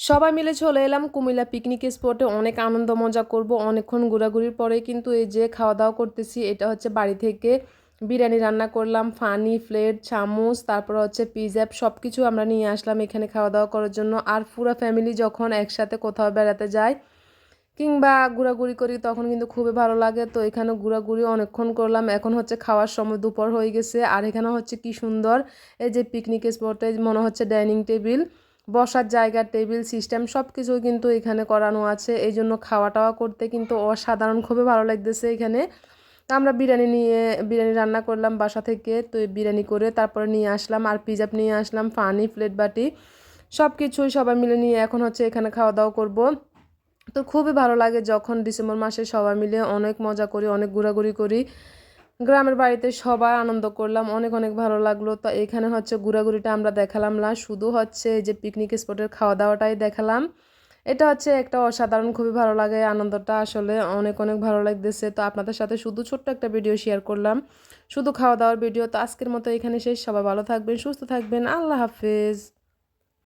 সবাই মিলে চলে এলাম কুমিল্লা পিকনিক স্পটে অনেক আনন্দ মজা করব, অনেকক্ষণ ঘোরাঘুরির পরে কিন্তু এই যে খাওয়া দাওয়া করতেছি, এটা হচ্ছে বাড়ি থেকে বিরিয়ানি রান্না করলাম, ফানি প্লেট চামচ, তারপর হচ্ছে পিজ্জাপ সব কিছু আমরা নিয়ে আসলাম এখানে খাওয়া দাওয়া করার জন্য। আর পুরো ফ্যামিলি যখন একসাথে কোথাও বেড়াতে যায় কিংবা ঘোরাঘুরি করি তখন কিন্তু খুবই ভালো লাগে। তো এখানে ঘোরাঘুরি অনেকক্ষণ করলাম, এখন হচ্ছে খাওয়ার সময় দুপুর হয়ে গেছে। আর এখানে হচ্ছে কি সুন্দর, এই যে পিকনিক স্পটে মনে হচ্ছে ডাইনিং টেবিল বসার জায়গা, টেবিল, সিস্টেম সব কিছু কিন্তু এখানে করানো আছে। এই জন্য খাওয়া টাওয়া করতে কিন্তু অসাধারণ, খুবই ভালো লাগতেছে এখানে। আমরা বিরিয়ানি নিয়ে, বিরিয়ানি রান্না করলাম বাসা থেকে, তো বিরিয়ানি করে তারপরে নিয়ে আসলাম, আর পিজাপ নিয়ে আসলাম, ফানি প্লেট বাটি। সব কিছুই সবাই মিলে নিয়ে এখন হচ্ছে এখানে খাওয়া দাওয়া করব। তো খুবই ভালো লাগে যখন ডিসেম্বর মাসে সবাই মিলে অনেক মজা করি, অনেক ঘোরাঘুরি করি। গ্রামের বাড়িতে সবাই আনন্দ করলাম, অনেক অনেক ভালো লাগল। তো এখানে হচ্ছে ঘোরাঘুরিটা আমরা দেখালাম না, শুধু হচ্ছে যে পিকনিক স্পটের খাওয়া দাওয়াটাই দেখালাম। এটা হচ্ছে একটা অসাধারণ, খুবই ভালো লাগে আনন্দটা, আসলে অনেক অনেক ভালো লাগতেছে। তো আপনাদের সাথে শুধু ছোট্ট একটা ভিডিও শেয়ার করলাম, শুধু খাওয়া দাওয়ার ভিডিও তো আজকের মতো এখানে শেষ, সবাই ভালো থাকবেন, সুস্থ থাকবেন, আল্লাহ হাফেজ।